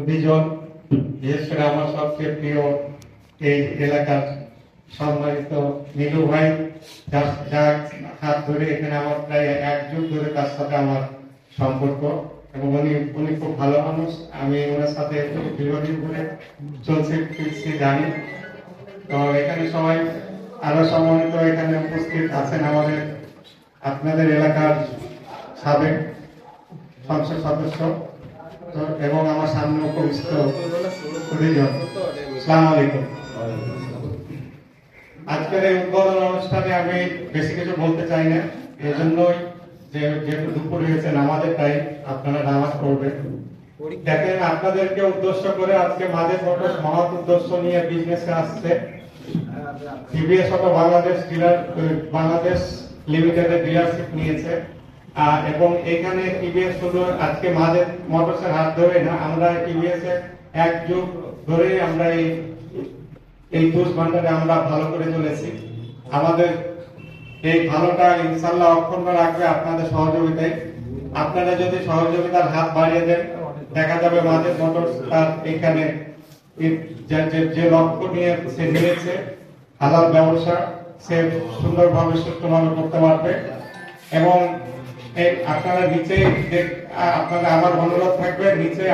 সুদীজন বিশেষ করে আমার সবচেয়ে প্রিয় এই এলাকার সম্মানিত নীলু ভাই, যার হাত ধরে এখানে আমার প্রায় এক যুগ ধরে তার সাথে আমার সম্পর্ক এবং উনি উনি খুব ভালো মানুষ। আমি ওনার সাথে দীর্ঘদিন ধরে চলছে, ফিরছি, জানি। তো এখানে সবাই আরও সম্মানিত এখানে উপস্থিত আছেন আমাদের আপনাদের এলাকার সাবেক সংসদ সদস্য। এবং আমার সামনে উপবিষ্ট আলাইকুম। আজকের এই উদ্বোধন অনুষ্ঠানে আমি বেশি কিছু বলতে চাই না। এই জন্যই যে যেহেতু দুপুর হয়েছে নামাজের টাইম আপনারা নামাজ পড়বেন। দেখেন, আপনাদেরকে উদ্দেশ্য করে আজকে মাঝে মোটরস মহৎ উদ্দেশ্য নিয়ে বিজনেসে আসছে। বাংলাদেশ ডিলার বাংলাদেশ লিমিটেডের ডিলারশিপ নিয়েছে। এবং এখানে টিভিএস শুধু আজকে মাঝে মোটরসের হাত ধরে না, আমরা টিভিএস এর এক যুগ ধরে আমরা এই এই দুষ ভান্ডারে আমরা ভালো করে চলেছি। আমাদের এই ভালোটা ইনশাল্লাহ অক্ষুণ্ণ রাখবে আপনাদের সহযোগিতায়। আপনারা যদি সহযোগিতার হাত বাড়িয়ে দেন, দেখা যাবে মাঝে মোটরস তার এখানে যে- লক্ষ্য নিয়ে সে নিয়েছে, হালাল ব্যবসা, সে সুন্দরভাবে সুষ্ঠুভাবে করতে পারবে। এবং আপনারা নিচে আপনারা আমার অনুরোধ থাকবে নিচে